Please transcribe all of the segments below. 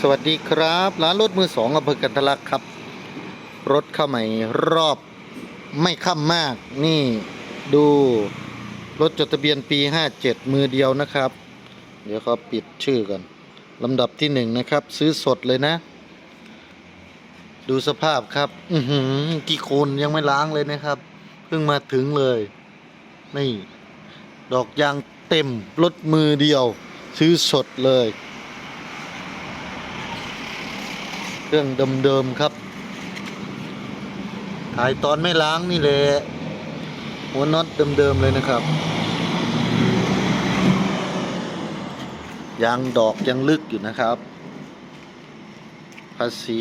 สวัสดีครับ ร้านรถมือสองอำเภอกันทลักครับ รถเข้าใหม่รอบไม่ค่ำมาก นี่ดูรถจดทะเบียนปี 57 มือเดียวนะครับ เดี๋ยวเขาปิดชื่อกันลำดับที่หนึ่งนะครับ ซื้อสดเลยนะ ดูสภาพครับ อือหือกี่โคนยังไม่ล้างเลยนะครับ เพิ่งมาถึงเลย นี่ ดอกยางเต็มรถมือเดียว ซื้อสดเลย เครื่องเดิมๆครับ ถ่ายตอนไม่ล้างนี่แหละหัวน็อตเดิมๆเลยนะครับ ยางดอกยังลึกอยู่นะครับ ภาษี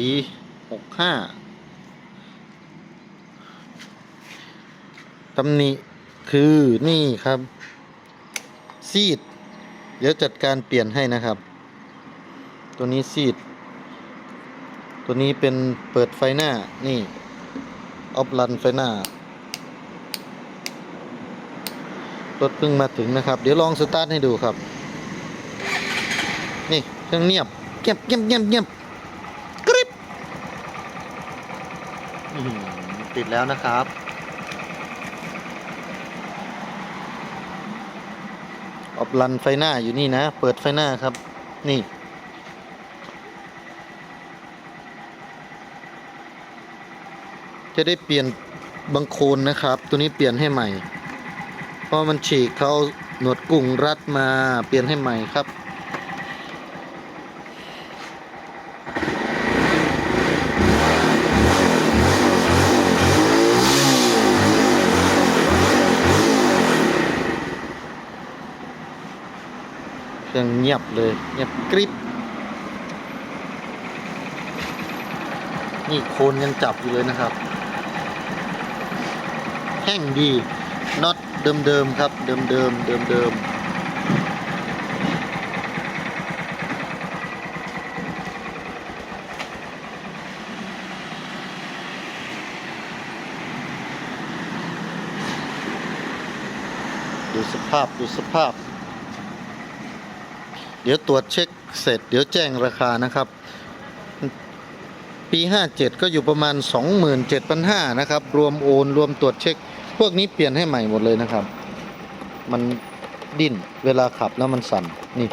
หกห้าตำหนิคือนี่ครับ ซีด เดี๋ยวจัดการเปลี่ยนให้นะครับ ตัวนี้ซีด ตัวนี้เป็นเปิดไฟหน้านี่ออฟลันไฟหน้ารถเพิ่งมาถึงนะครับ เดี๋ยวลองสตาร์ทให้ดูครับ นี่เครื่องเงียบเงียบเงียบเงียบเงียบกริบติดแล้วนะครับ ออฟลันไฟหน้าอยู่นี่นะ เปิดไฟหน้าครับ นี่ จะได้เปลี่ยนบังโคลนนะครับ ตัวนี้เปลี่ยนให้ใหม่ เพราะมันฉีกเขาหนวดกุ้งรัดมาเปลี่ยนให้ใหม่ครับเครื่องเงียบเลยเงียบกริบนี่โคนยังจับอยู่เลยนะครับ แห้งดีน็อตเดิมๆครับ เดิมๆเดิมๆดูสภาพดูสภาพ เดี๋ยวตรวจเช็คเสร็จ เดี๋ยวแจ้งราคานะครับ ปี 57 ก็อยู่ประมาณ 27,500นะครับ รวมโอน รวมตรวจเช็ค พวกนี้เปลี่ยนให้ใหม่หมดเลยนะครับ มันดิ้นเวลาขับแล้วมันสั่นนี่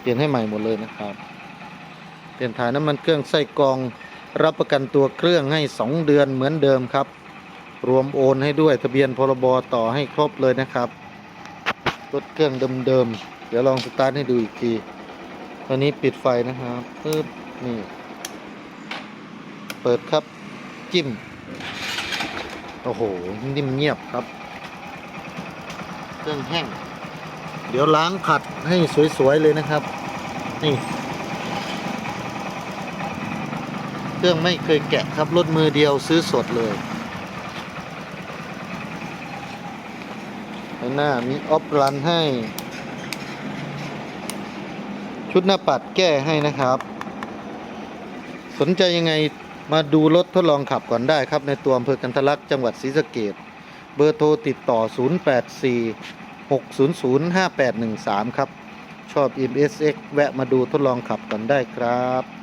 เปลี่ยนให้ใหม่หมดเลยนะครับ เปลี่ยนถ่ายน้ำมันเครื่องไส้กรองรับประกันตัวเครื่องให้ 2 เดือนเหมือนเดิมครับ รวมโอนให้ด้วยทะเบียนพรบต่อให้ครบเลยนะครับรถเครื่องเดิมๆเดี๋ยวลองสตาร์ทให้ดูอีกทีตอนนี้ปิดไฟนะครับปึ๊บนี่ เปิดครับจิ้ม โอ้โหนิ่มเงียบครับ เครื่องแห้ง เดี๋ยวล้างขัดให้สวยๆเลยนะครับ นี่ เครื่องไม่เคยแกะครับรถมือเดียวซื้อสดเลยหน้ามีออฟรันให้ ชุดหน้าปัดแก้ให้นะครับ สนใจยังไง มาดูรถทดลองขับก่อนได้ครับ ในตัวอำเภอกันทลักจังหวัดศรีสะเกดเบอร์โทรติดต่อ 084 600 5813 ครับ ชอบ MSX แวะมาดูทดลองขับกันได้ครับ